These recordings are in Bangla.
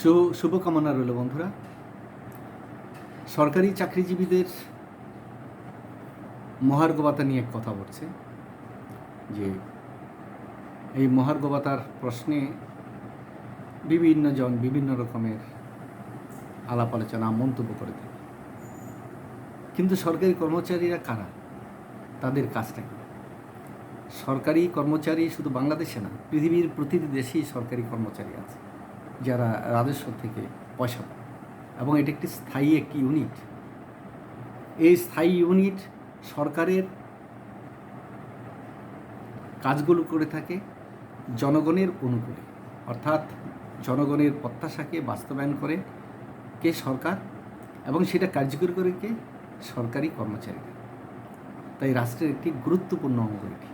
শুভ শুভকামনা রইল বন্ধুরা। সরকারি চাকরিজীবীদের মহার্গবাতা নিয়ে এক কথা বলছে, যে এই মহার্গবতার প্রশ্নে বিভিন্ন জন বিভিন্ন রকমের আলাপ আলোচনা, মন্তব্য করে থাকে। কিন্তু সরকারি কর্মচারীরা কারা? তাদের কাজটা কি? সরকারি কর্মচারী শুধু বাংলাদেশে না, পৃথিবীর প্রতিটি দেশেই সরকারি কর্মচারী আছে। যারা রাজস্ব থেকে পয়সা পায়। এবং এটা একটি স্থায়ী একটি ইউনিট এই স্থায়ী ইউনিট সরকারের কাজগুলো করে থাকে জনগণের অনুকূলে। অর্থাৎ জনগণের প্রত্যাশাকে বাস্তবায়ন করে কে সরকার এবং সেটা কার্যকরী করে কে সরকারি কর্মচারীরা তাই রাষ্ট্রের একটি গুরুত্বপূর্ণ অঙ্গ এটি।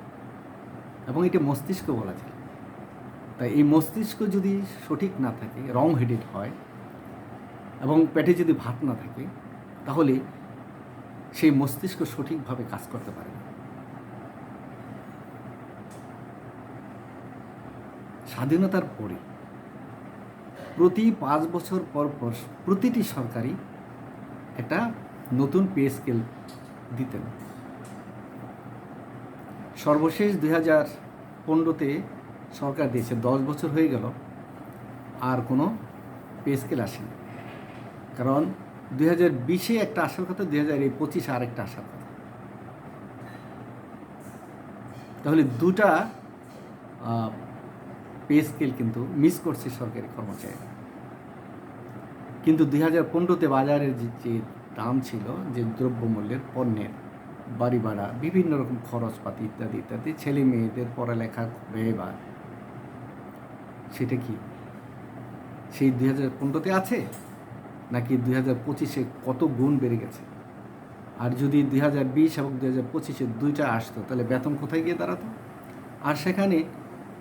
এবং এটি মস্তিষ্ক বলা যায়। তাই এই মস্তিষ্ক যদি সঠিক না থাকে রং হেডেড হয়, এবং পেটে যদি ভাত না থাকে, তাহলে সেই মস্তিষ্ক সঠিকভাবে কাজ করতে পারে না। স্বাধীনতার পরে প্রতি পাঁচ বছর পর পর প্রতিটি সরকারি একটা নতুন পে স্কেল দিতেন। সর্বশেষ দুই হাজার পনেরোতে সরকার দিয়েছে। দশ বছর হয়ে গেল, আর কোনো পে স্কেল আসেনি। কারণ দুই হাজার বিশে একটা আসার কথা, দুই হাজার পঁচিশে আরেকটা আসার কথা। তাহলে দুটা পে স্কেল কিন্তু মিস করছে সরকারি কর্মচারী কিন্তু দুই হাজার পনেরোতে বাজারের যে দাম ছিল, যে দ্রব্যমূল্যের পণ্যের বাড়ি ভাড়া, বিভিন্ন রকম খরচপাতি ইত্যাদি ইত্যাদি, ছেলে মেয়েদের পড়ালেখার ব্যয়বার সেটা কি? সেই দুই হাজার পনেরোতে আছে? নাকি দুই হাজার পঁচিশে কত গুণ বেড়ে গেছে? আর যদি দুই হাজার বিশ এবং দুই হাজার পঁচিশে দুইটা আসতো, তাহলে বেতন কোথায় গিয়ে দাঁড়াতো? আর সেখানে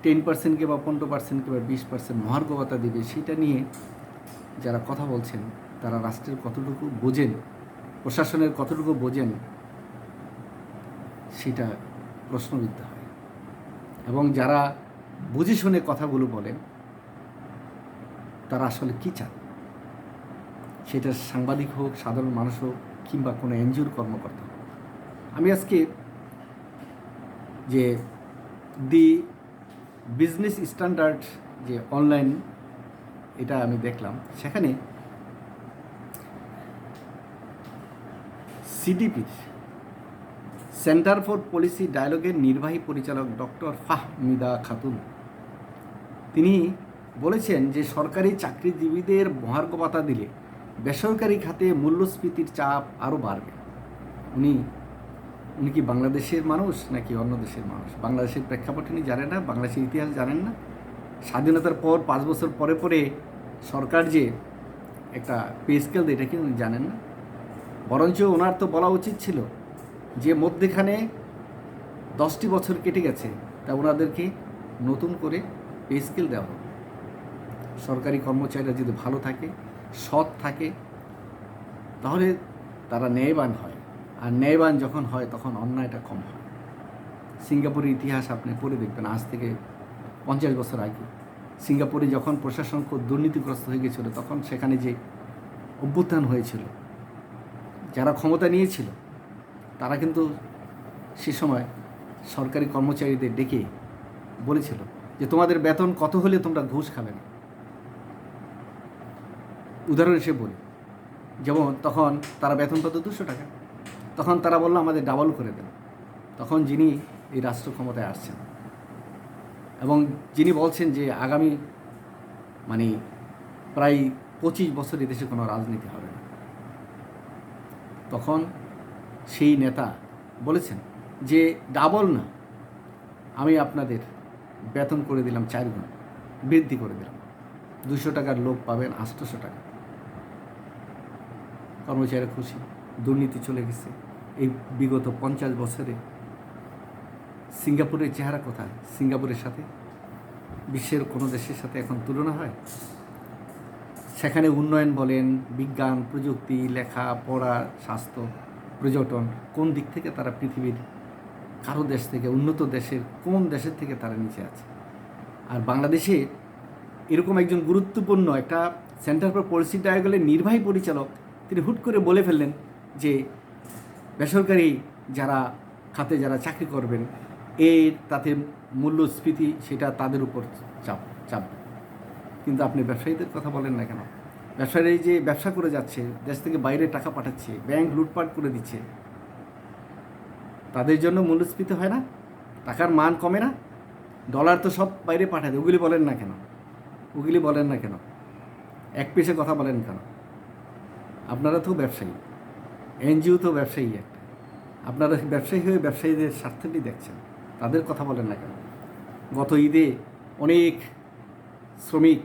টেন পার্সেন্টকে বা পনেরো পার্সেন্টকে বা বিশ পার্সেন্ট মহার্গবতা দিবে, সেটা নিয়ে যারা কথা বলছেন, তারা রাষ্ট্রের কতটুকু বোঝেন, প্রশাসনের কতটুকু বোঝেন, সেটা প্রশ্নবিদ্ধ হয়। এবং যারা বুঝে শুনে কথাগুলো বলেন, তারা আসলে কী চান? সেটা সাংবাদিক হোক, সাধারণ মানুষ হোক, কিংবা কোনো এনজিওর কর্মকর্তা হোক। আমি আজকে যে দি বিজনেস স্ট্যান্ডার্ড যে অনলাইন, এটা আমি দেখলাম। সেখানে সিডিপির সেন্টার ফর পলিসি ডায়ালগের নির্বাহী পরিচালক ডক্টর ফাহমিদা খাতুন তিনি বলেছেন যে সরকারি চাকরিজীবীদের মহার্ঘ ভাতা দিলে বেসরকারি খাতে মূল্যস্ফীতির চাপ আরও বাড়বে। উনি উনি কি বাংলাদেশের মানুষ নাকি অন্য দেশের মানুষ? বাংলাদেশের প্রেক্ষাপট উনি জানেন না, বাংলাদেশের ইতিহাস জানেন না। স্বাধীনতার পর, পাঁচ বছর পরে পরে সরকার যে একটা পে স্কেল দেয় এটা কি উনি জানেন না? বরঞ্চ ওনার তো বলা উচিত ছিল যে মধ্যেখানে দশটি বছর কেটে গেছে, তা ওনাদেরকে নতুন করে পে স্কেল দেওয়া। হবে সরকারি কর্মচারীরা যদি ভালো থাকে, সৎ থাকে, তাহলে তারা ন্যায়বান হয়। আর ন্যায়বান যখন হয়, তখন অন্যায়টা কম হয়। সিঙ্গাপুরের ইতিহাস আপনি পড়ে দেখবেন, আজ থেকে পঞ্চাশ বছর আগে। সিঙ্গাপুরে যখন প্রশাসন খুব দুর্নীতিগ্রস্ত হয়ে গেছিল, তখন সেখানে যে অভ্যুত্থান হয়েছিল, যারা ক্ষমতা নিয়েছিল, তারা কিন্তু সে সময় সরকারি কর্মচারীদের ডেকে বলেছিল যে তোমাদের বেতন কত হলে তোমরা ঘুষ খাবে না? উদাহরণ হিসেবে বলি। যেমন তখন তারা বেতন পাতো দুশো টাকা। তখন তারা বলল, আমাদের ডাবল করে দেন। তখন যিনি এই রাষ্ট্র ক্ষমতায় আসছেন এবং যিনি বলছেন যে আগামী মানে প্রায় পঁচিশ বছর দেশে কোনো রাজনীতি হবে না। তখন সেই নেতা বলেছেন যে, ডাবল না, আমি আপনাদের বেতন করে দিলাম চার গুণ, বৃদ্ধি করে দিলাম। দুশো টাকার লোক পাবেন আটশোশো টাকা। কর্মচারীরা খুশি, দুর্নীতি চলে গেছে। এই বিগত পঞ্চাশ বছরে সিঙ্গাপুরের চেহারা কোথায়? সিঙ্গাপুরের সাথে? বিশ্বের কোনো দেশের সাথে এখন তুলনা হয়? সেখানে উন্নয়ন বলেন, বিজ্ঞান, প্রযুক্তি, লেখা, পড়া, স্বাস্থ্য, পর্যটন, কোন দিক থেকে তারা পৃথিবীর কারও দেশ থেকে, উন্নত দেশের কোন দেশের থেকে তারা নিচে আছে? আর বাংলাদেশে এরকম একজন গুরুত্বপূর্ণ একটা সেন্টার ফর পলিসি ডায়াগলের নির্বাহী পরিচালক, তিনি হুট করে বলে ফেললেন যে, বেসরকারি যারা খাতে যারা চাকরি করবেন এর তাতে মূল্যস্ফীতি সেটা তাদের উপর চাপ চাপবে কিন্তু আপনি ব্যবসায়ীদের কথা বলেন না কেন? ব্যবসায়ী যে ব্যবসা করে যাচ্ছে, দেশ থেকে বাইরে টাকা পাঠাচ্ছে, ব্যাংক লুটপাট করে দিচ্ছে তাদের জন্য মূল্যস্ফীতি হয় না, টাকার মান কমে না ডলার তো সব বাইরে পাঠায় দেয় ওগুলি বলেন না কেন? ওগুলি বলেন না কেন? এক পেশে কথা বলেন কেন? আপনারা তো ব্যবসায়ী, এনজিও তো ব্যবসায়ী একটা। আপনারা ব্যবসায়ী হয়ে ব্যবসায়ীদের স্বার্থটি দেখছেন, তাদের কথা বলেন না কেন? গত ঈদে অনেক শ্রমিক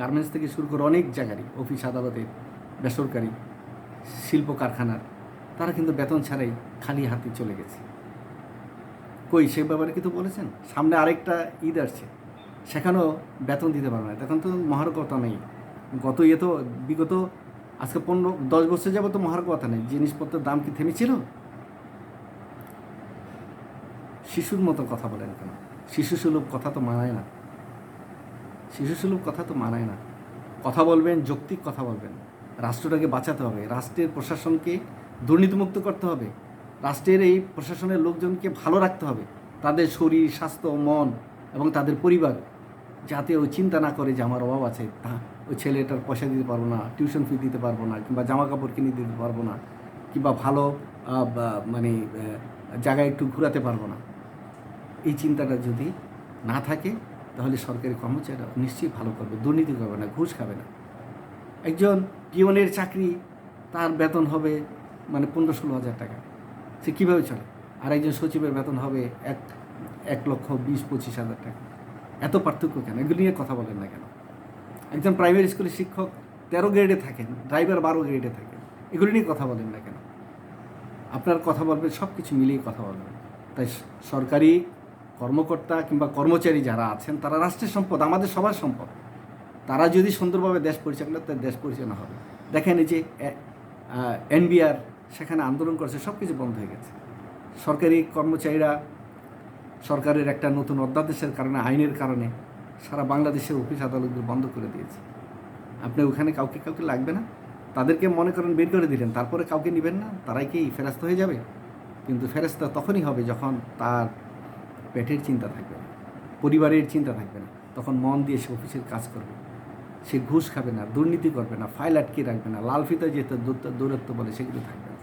গার্মেন্টস থেকে শুরু করে অনেক জায়গারই অফিস আদালতের বেসরকারি শিল্প কারখানার তারা কিন্তু বেতন ছাড়াই খালি হাতে চলে গেছে। কই সে ব্যাপারে কিন্তু বলেছেন? সামনে আরেকটা ঈদ আসছে। সেখানেও বেতন দিতে পারবে না। তখন তো মহার কথা নেই। গত ইয়ে তো, বিগত আজকে পনেরো, দশ বছর যাব তো মহার কথা নেই। জিনিসপত্রের দাম কি থেমেছিল? শিশুর মতো কথা বলেন কেন? শিশু সুলভ কথা তো মানায় না। শিশু সুলভ কথা তো মানায় না। কথা বলবেন, যৌক্তিক কথা বলবেন। রাষ্ট্রটাকে বাঁচাতে হবে। রাষ্ট্রের প্রশাসনকে দুর্নীতিমুক্ত করতে হবে। রাষ্ট্রের এই প্রশাসনের লোকজনকে ভালো রাখতে হবে। তাদের শরীর, স্বাস্থ্য, মন এবং তাদের পরিবার যাতে ও চিন্তা না করে যে আমার অভাব আছে, তা ওই ছেলেটার পয়সা দিতে পারব না, টিউশন ফি দিতে পারব না কিংবা জামা কাপড় কিনে দিতে পারব না কিংবা ভালো মানে জায়গায় একটু ঘোরাতে পারব না। এই চিন্তাটা যদি না থাকে, তাহলে সরকারি কর্মচারীরা নিশ্চয়ই ভালো করবে, দুর্নীতি করবে না, ঘুষ খাবে না। একজন পিওনের চাকরি, তার বেতন হবে মানে পনেরো ষোলো হাজার টাকা। সে কীভাবে চলে? আর একজন সচিবের বেতন হবে এক এক লক্ষ বিশ পঁচিশ হাজার টাকা। এত পার্থক্য কেন? এগুলি নিয়ে কথা বলেন না কেন? একজন প্রাইমারি স্কুলের শিক্ষক তেরো গ্রেডে থাকেন ড্রাইভার বারো গ্রেডে থাকেন, এগুলি নিয়ে কথা বলেন না কেন? আপনার কথা বলবেন সব কিছু মিলিয়ে কথা বলবেন। তাই সরকারি কর্মকর্তা কিংবা কর্মচারী যারা আছেন, তারা রাষ্ট্রের সম্পদ, আমাদের সবার সম্পদ। তারা যদি সুন্দরভাবে দেশ পরিচালনা তার দেশ পরিচালনা হবে। দেখেন এই যে এনবিআর সেখানে আন্দোলন করছে সব কিছু বন্ধ হয়ে গেছে। সরকারি কর্মচারীরা সরকারের একটা নতুন অধ্যাদেশের কারণে, আইনের কারণে সারা বাংলাদেশের অফিস আদালতগুলো বন্ধ করে দিয়েছে। আপনি ওখানে কাউকে কাউকে লাগবে না। তাদেরকে মনে করেন বের করে দিলেন, তারপরে কাউকে নেবেন না। তারাই কি ফেরাস্ত হয়ে যাবে? কিন্তু ফেরাস্তা তখনই হবে যখন তার পেটের চিন্তা থাকবে না, পরিবারের চিন্তা থাকবে না। তখন মন দিয়ে সে অফিসের কাজ করবে। সে ঘুষ খাবে না, দুর্নীতি করবে না, ফাইল আটকে রাখবে না, লাল ফিতা যেতে দূরত্ব বলে সেগুলো থাকবে না।